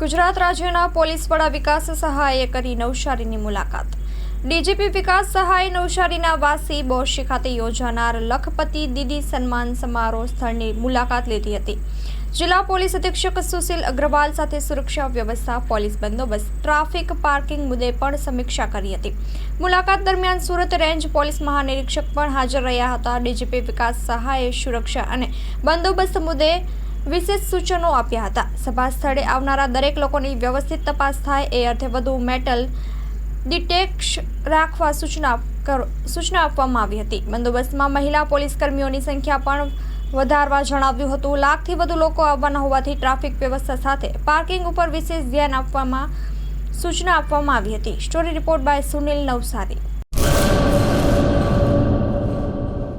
ગુજરાત રાજ્યના પોલીસ વડા વિકાસ સહાયે કરી નવસારીની મુલાકાત. ડીજીપી વિકાસ સહાય નવસારીના વાસી બોરશી ખાતે યોજાનાર લખપતિ દીદી સન્માન સમારોહ સ્થળની મુલાકાત લીધી હતી. જિલ્લા પોલીસ અધિક્ષક સુશીલ અગ્રવાલ સાથે સુરક્ષા વ્યવસ્થા, પોલીસ બંદોબસ્ત, ટ્રાફિક પાર્કિંગ મુદ્દે પણ સમીક્ષા કરી હતી. મુલાકાત દરમિયાન સુરત રેન્જ પોલીસ મહાનિરીક્ષક પણ હાજર રહ્યા હતા. ડીજીપી વિકાસ સહાયે સુરક્ષા અને બંદોબસ્ત મુદ્દે વિશેષ સૂચનો આપ્યા હતા. સભા સ્થળે આવનારા દરેક લોકોની વ્યવસ્થિત તપાસ થાય, એ અર્થે વધુ મેટલ ડિટેક્શ રાખવા સૂચના સૂચના આપવામાં આવી હતી. બંદોબસ્તમાં મહિલા પોલીસ કર્મીઓની સંખ્યા પણ વધારવા જણાવ્યું હતું. લાખથી વધુ લોકો આવવાના હોવાથી ટ્રાફિક વ્યવસ્થા સાથે પાર્કિંગ ઉપર વિશેષ ધ્યાન આપવામાં, સૂચના આપવામાં આવી હતી. Story report by Sunil Navsari.